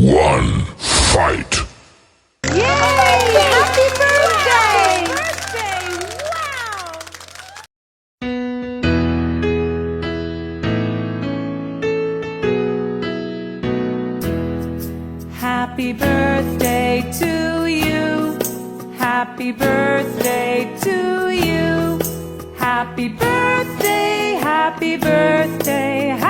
one, fight. Yay! Happy birthday! Wow! Happy birthday to you. Happy birthday to you. Happy birthday, happy birthday, happy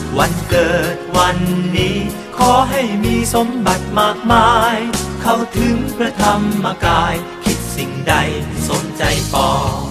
วันเกิดวันนี้ ขอให้มีสมบัติมากมาย เข้าถึงพระธรรมกาย คิดสิ่งใดสมใจปอง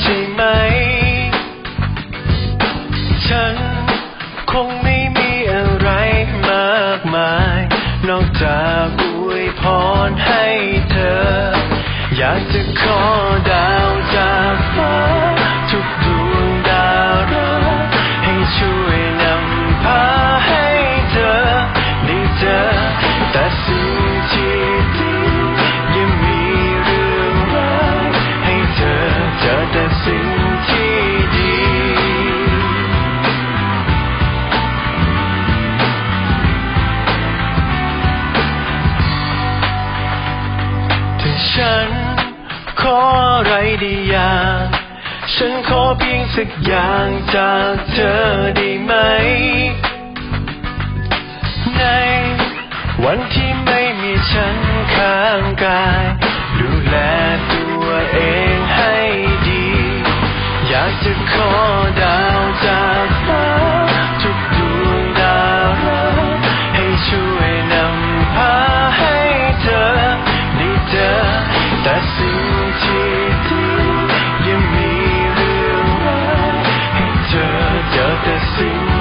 ใช่ไหม ฉันคงไม่มีอะไรมากมาย นอกจากอวยพรให้เธอ อยากจะขอดาวจากฟ้า สักอย่างจากเธอได้ไหม ในวันที่ไม่มีฉันข้างกาย ดูแลตัวเองให้ดี อยากจะขอ อ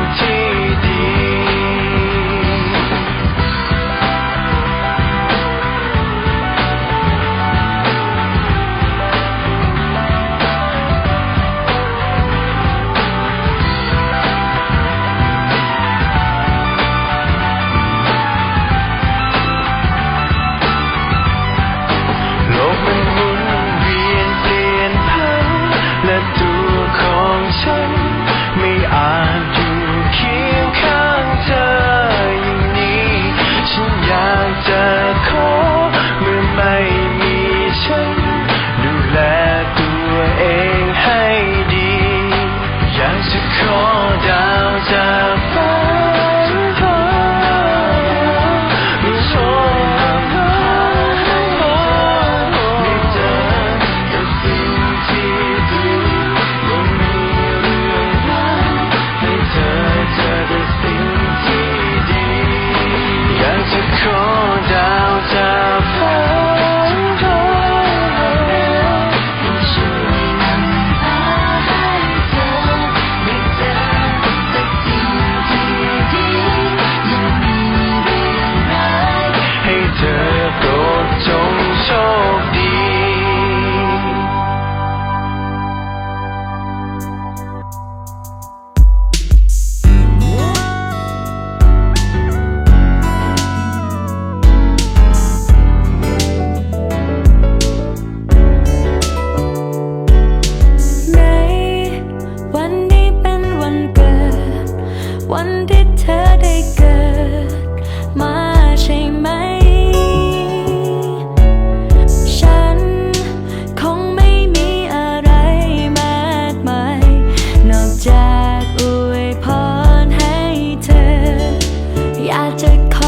magical